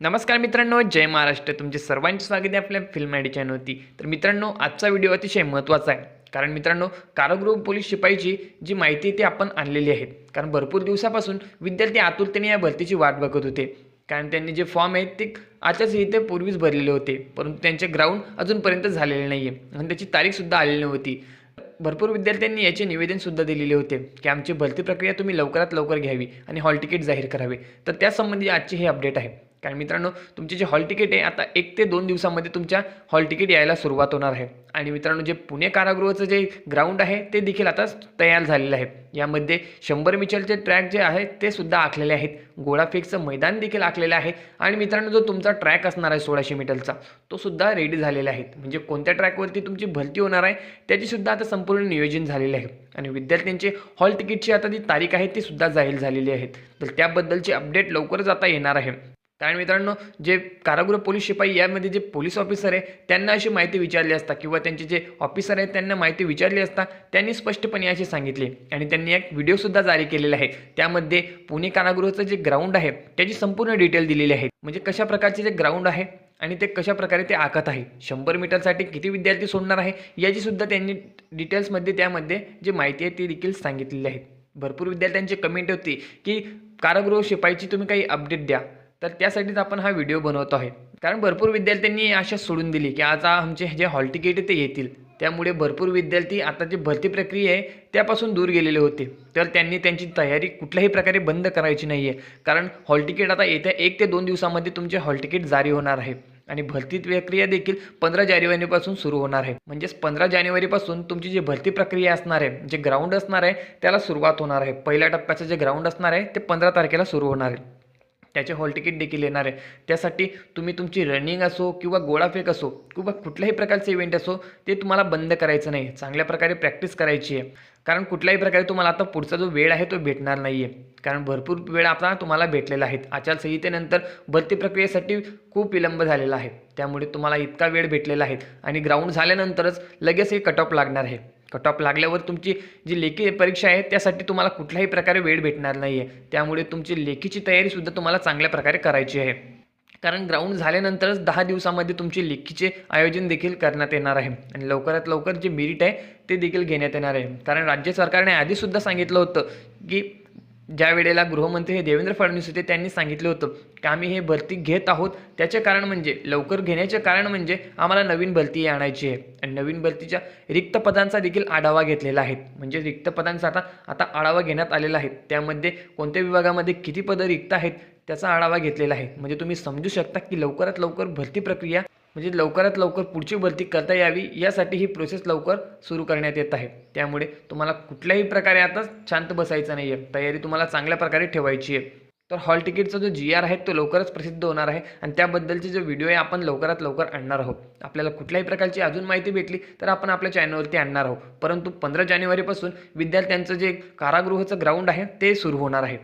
नमस्कार मित्रांनो जय महाराष्ट्र. तुमचे सर्वांचे स्वागत आहे आपल्या फिल्म आयडी चॅनलवरती तर मित्रांनो आजचा व्हिडिओ अतिशय महत्त्वाचा आहे. कारण मित्रांनो कारागृह पोलीस शिपाईची जी माहिती आहे ती आपण आणलेली आहे. कारण भरपूर दिवसापासून विद्यार्थी आतुरतेने या भरतीची वाट बघत होते. कारण त्यांनी जे फॉर्म आहेत ते आचारसंहिते पूर्वीच भरलेले होते. परंतु त्यांचे ग्राउंड अजूनपर्यंत झालेले नाही आहे आणि त्याची तारीखसुद्धा आलेली नव्हती. भरपूर विद्यार्थ्यांनी याचे निवेदनसुद्धा दिलेले होते की आमची भरती प्रक्रिया तुम्ही लवकरात लवकर घ्यावी आणि हॉल तिकीट जाहीर करावे. तर त्यासंबंधी आजची हे अपडेट आहे. कारण मित्रांनो तुमचे जे हॉल तिकीट आहे आता एक ते दोन दिवसामध्ये तुमच्या हॉल तिकीट यायला सुरुवात होणार आहे. आणि मित्रांनो जे पुणे कारागृहाचं जे ग्राउंड आहे ते देखील आता तयार झालेलं आहे. यामध्ये शंभर मीटरचे ट्रॅक जे आहे ते सुद्धा आखलेले आहेत. गोळाफेकचं मैदान देखील आखलेलं आहे. आणि मित्रांनो जो तुमचा ट्रॅक असणार आहे सोळाशे मीटरचा तो सुद्धा रेडी झालेला आहे. म्हणजे कोणत्या ट्रॅकवरती तुमची भरती होणार आहे त्याची सुद्धा आता संपूर्ण नियोजन झालेले आहे. आणि विद्यार्थ्यांचे हॉल तिकीटची आता जी तारीख आहे ती सुद्धा जाहीर झालेली आहेत तर त्याबद्दलची अपडेट लवकरच आता येणार आहे. कारण मित्रांनो जे कारागृह पोलीस शिपाई यामध्ये जे पोलीस ऑफिसर आहे त्यांना अशी माहिती विचारली असता किंवा त्यांचे जे ऑफिसर आहेत त्यांना माहिती विचारली असता त्यांनी स्पष्टपणे असे सांगितले. आणि त्यांनी एक व्हिडिओसुद्धा जारी केलेला आहे. त्यामध्ये पुणे कारागृहाचं जे ग्राउंड आहे त्याची संपूर्ण डिटेल दिलेली आहे. म्हणजे कशा प्रकारचे जे ग्राउंड आहे आणि ते कशा प्रकारे ते आखत आहे. शंभर मीटरसाठी किती विद्यार्थी सोडणार आहे याची सुद्धा त्यांनी डिटेल्समध्ये त्यामध्ये जी माहिती आहे ती देखील सांगितलेली आहे. भरपूर विद्यार्थ्यांची कमेंट होती की कारागृह शिपाईची तुम्ही काही अपडेट द्या. तर त्यासाठीच आपण हा व्हिडिओ बनवतो आहे. कारण भरपूर विद्यार्थ्यांनी आशा सोडून दिली की आता आमचे जे हॉल तिकीट ते येतील. त्यामुळे भरपूर विद्यार्थी आता जी भरती प्रक्रिया आहे त्यापासून दूर गेलेले होते. तर त्यांनी त्यांची तयारी कुठल्याही प्रकारे बंद करायची नाही आहे कारण हॉल तिकीट आता येत्या एक ते दोन दिवसामध्ये तुमचे हॉल तिकीट जारी होणार आहे. आणि भरती प्रक्रिया देखील पंधरा जानेवारीपासून सुरू होणार आहे. म्हणजेच पंधरा जानेवारीपासून तुमची जी भरती प्रक्रिया असणार आहे जे ग्राउंड असणार आहे त्याला सुरुवात होणार आहे. पहिल्या टप्प्याचं जे ग्राउंड असणार आहे ते पंधरा तारखेला सुरू होणार आहे. त्याचे हॉल तिकीट देखील येणार आहे. त्यासाठी तुम्ही तुमची रनिंग असो किंवा गोळाफेक असो किंवा कुठल्याही प्रकारचे इव्हेंट असो ते तुम्हाला बंद करायचं नाही. चांगल्या प्रकारे प्रॅक्टिस करायची आहे. कारण कुठल्याही प्रकारे तुम्हाला आता पुढचा जो वेळ आहे तो भेटणार नाही आहे कारण भरपूर वेळ आता तुम्हाला भेटलेला आहे. आचारसंहितेनंतर भरती प्रक्रियेसाठी खूप विलंब झालेला आहे. त्यामुळे तुम्हाला इतका वेळ भेटलेला आहे. आणि ग्राउंड झाल्यानंतरच लगेच हे कट ऑफ लागणार आहे. कट ऑफ लागल्यावर तुमची जी लेखी परीक्षा आहे त्यासाठी तुम्हाला कुठल्याही प्रकारे वेळ भेटणार नाही आहे त्यामुळे तुमची लेखीची तयारीसुद्धा तुम्हाला चांगल्या प्रकारे करायची आहे. कारण ग्राउंड झाल्यानंतरच दहा दिवसामध्ये तुमची लेखीचे आयोजन देखील करण्यात येणार आहे. आणि लवकरात लवकर जे मेरिट आहे ते देखील घेण्यात येणार आहे. कारण राज्य सरकारने आधीसुद्धा सांगितलं होतं की ज्या वेळेला गृहमंत्री हे देवेंद्र फडणवीस होते त्यांनी सांगितलं होतं की आम्ही हे भरती घेत आहोत. त्याचे कारण म्हणजे लवकर घेण्याचे कारण म्हणजे आम्हाला नवीन भरती आणायची आहे. आणि नवीन भरतीच्या रिक्त पदांचा देखील आढावा घेतलेला आहे. म्हणजे रिक्त पदांचा आता आता आढावा घेण्यात आलेला आहे. त्यामध्ये कोणत्या विभागामध्ये किती पदं रिक्त आहेत त्याचा आढावा घेतलेला आहे. म्हणजे तुम्ही समजू शकता की लवकरात लवकर भरती प्रक्रिया म्हणजे लवकरात लवकर पुढची भरती करता यावी यासाठी ही प्रोसेस लवकर सुरू करण्यात येत आहे. त्यामुळे तुम्हाला कुठल्याही प्रकारे आता शांत बसायचं नाही आहे तयारी तुम्हाला चांगल्या प्रकारे ठेवायची आहे. तर हॉल तिकीटचा जो जी आर आहे तो लवकरच प्रसिद्ध होणार आहे आणि त्याबद्दलचे जो व्हिडिओ आहे आपण लवकरात लवकर आणणार आहोत. आपल्याला कुठल्याही प्रकारची अजून माहिती भेटली तर आपण आपल्या चॅनलवरती आणणार आहोत. परंतु पंधरा जानेवारीपासून विद्यार्थ्यांचं जे कारागृहाचं ग्राउंड आहे ते सुरू होणार आहे.